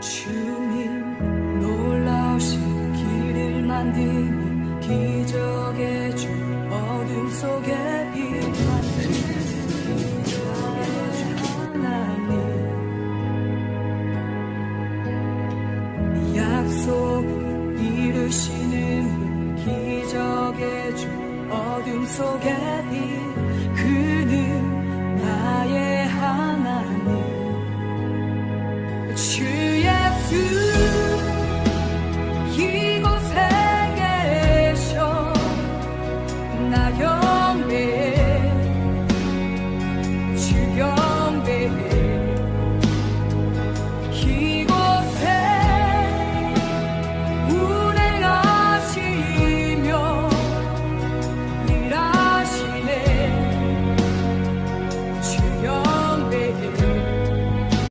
주님 놀라우신 길을 만드니 기적의 주 어둠 속에 빛만 하나님. 약속 이루시는 기적의 주 어둠 속에 빛 그는 나의 하나님. 주 to